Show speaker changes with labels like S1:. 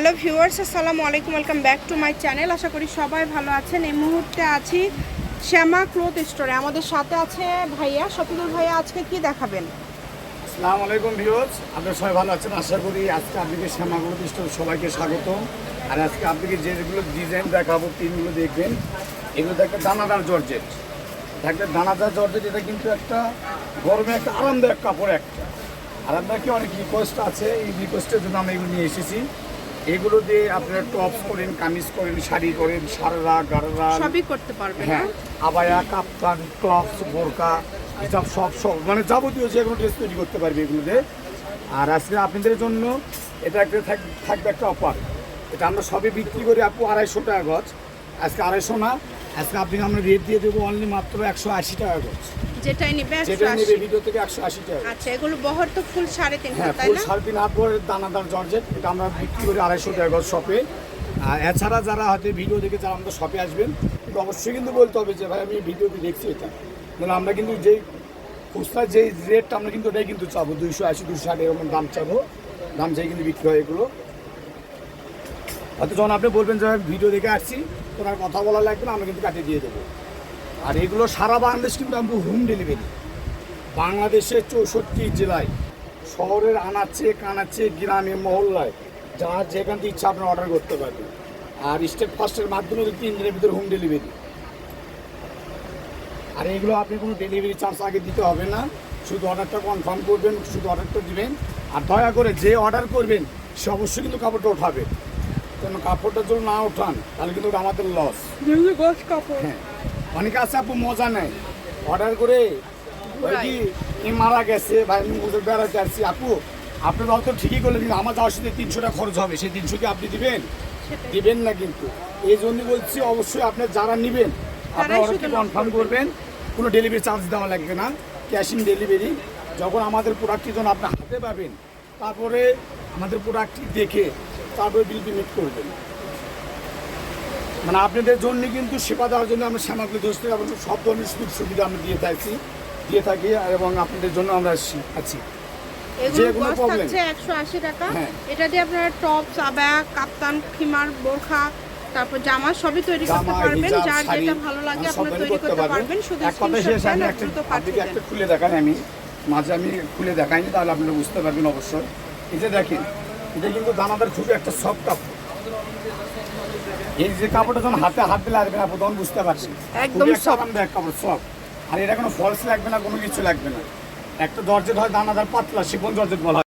S1: Hello viewers, আসসালামু আলাইকুম, welcome back to my channel. আশা করি সবাই ভালো আছেন। এই মুহূর্তে আছি শ্যামা ক্লোথ স্টোরে। আমাদের সাথে আছে ভাইয়া। শফিকুল ভাইয়া, আজকে কি দেখাবেন?
S2: আসসালামু আলাইকুম ভিউজ আপনারা সবাই ভালো আছেন? আশা করি আজকে আপনাকে শ্যামাগুলো দৃষ্ট সবাইকে স্বাগত আর আজকে আপনাকে যেগুলো ডিজাইন দেখাবো পিনগুলো দেখবেন। এগুলো দেখবে দানাদার জর্জেট। দেখবে দানাদার জর্জেট, এটা কিন্তু একটা গরমে একটা আরামদায়ক কাপড় একটা। আর আপনাকে অনেক রিকোয়েস্ট আছে? এই রিকোয়েস্টের জন্য আমি এগুলো নিয়ে এসেছি। এগুলো দিয়ে আপনারা টপস করেন কামিজ করেন শাড়ি করেন সারারা গারারা
S1: সবই করতে পারবেন
S2: হ্যাঁ আবায়া কাপ্তান টপস বোরকা এসব সব সব মানে যাবতীয় যে কোনো ড্রেস তৈরি করতে পারবে এগুলোতে আর আজকে আপনাদের জন্য এটা একটা থাক- থাকবে একটা অফার এটা আমরা সবই বিক্রি করি আপু আড়াইশো টাকা গজ। আজকে আড়াইশো না আজকে আপনি আমরা রেট দিয়ে দেবো অনলি মাত্র একশো আশি টাকা গজ।
S1: যেটাই নিবে একশো
S2: যেটা
S1: আশি।
S2: নেবে ভিডিও থেকে একশো আশি টাকা
S1: আচ্ছা এগুলো বহর তো ফুল সাড়ে
S2: হ্যাঁ
S1: হাত, তাই
S2: ফুল
S1: না?
S2: সাড়ে তিন হাত করে দানাদার জর্জেট এটা আমরা বিক্রি করি আড়াইশো টাকা গজ শপে আর এছাড়া যারা হয়তো ভিডিও দেখে যারা আমাদের শপে আসবেন। কিন্তু অবশ্যই কিন্তু বলতে হবে যে ভাই আমি ভিডিওতে দেখছি এটা। মানে আমরা কিন্তু যেই খুচরা যে রেটটা আমরা কিন্তু ওটাই কিন্তু চাবো। দুইশো আশি দুশো ষাট এরকম দাম চাবো। দাম চাই কিন্তু বিক্রি হয় এগুলো। হয়তো যখন আপনি বলবেন যে ভিডিও দেখে আসছি তোমার কথা বলা লাগবে না আমরা কিন্তু কাটিয়ে দিয়ে দেবো। আর এগুলো সারা বাংলাদেশ কিন্তু আমরা হোম ডেলিভারি বাংলাদেশের চৌষট্টি জেলায় শহরের আনাচ্ছে কানাচ্ছে গ্রামে মহল্লায় যা যেখান থেকে ইচ্ছা আপনার অর্ডার করতে পারবেন। আর স্টেপ ফার্স্টের মাধ্যমে তিন দিনের ভিতরে হোম ডেলিভারি আর এগুলো আপনি কোনো ডেলিভারি চার্জ আগে দিতে হবে না। শুধু অর্ডারটা কনফার্ম করবেন শুধু অর্ডারটা দিবেন। আর দয়া করে যে অর্ডার করবেন সে অবশ্যই কিন্তু কাপড়টা ওঠাবে কেন কাপড়টা যদি না ওঠান তাহলে কিন্তু ওটা আমাদের লস
S1: কাপড়।
S2: হ্যাঁ। অনেকে আছে আপু মজা নেয় অর্ডার করে ওই কি এ মারা গেছে ভাই আমি ওদের বেড়াতে আসছি। আপু আপনি তো ঠিকই করলেন কিন্তু আমার যাওয়ার সাথে তিনশো টাকা খরচ হবে। সেই তিনশো কি আপনি দিবেন। দিবেন না কিন্তু। এই জন্য বলছি অবশ্যই আপনার যারা নেবেন আপনার অর্ডারটি কনফার্ম করবেন। কোনো ডেলিভারি চার্জ দেওয়া লাগবে না। ক্যাশ ইন ডেলিভারি যখন আমাদের প্রোডাক্টটি যখন আপনি হাতে পাবেন তারপরে আমাদের প্রোডাক্টটি দেখে তারপরে বিল পেমেন্ট করবেন। মানে আপনাদের জন্য কিন্তু সেবা দেওয়ার জন্য আমরা শ্যামাগুলি থেকে আমরা সব ধরনের সুযোগ সুবিধা আমরা দিয়ে থাকি দিয়ে থাকি এবং আপনাদের জন্য আমরা আছি।
S1: এগুলো একশো আশি টাকা।
S2: হ্যাঁ।
S1: এটা দিয়ে আপনারা টপ কাপ্তান খিমার বোরখা তারপর জামা সবই তৈরি করতে
S2: জামা
S1: পারবেন। যার যেটা ভালো লাগে আপনারা তৈরি করতে পারবেন। শুধু
S2: একটা খুলে দেখাই আমি। মাঝে আমি খুলে দেখাইনি তাহলে আপনারা বুঝতে পারবেন অবশ্যই। এই যে দেখেন এটা কিন্তু দানাদার খুবই একটা সফট কাপড়। এই যে কাপড়টা যখন হাতে হাত দিলে আসবে না তখন বুঝতে পারছি।
S1: একদম soft।
S2: আরামদায়ক কাপড় সব। আর এটা কোনো ফলস লাগবে না কোনো কিছু লাগবে না। একটা জর্জেট হয় দানাদার পাতলা শিপন দরজা বলা হয়।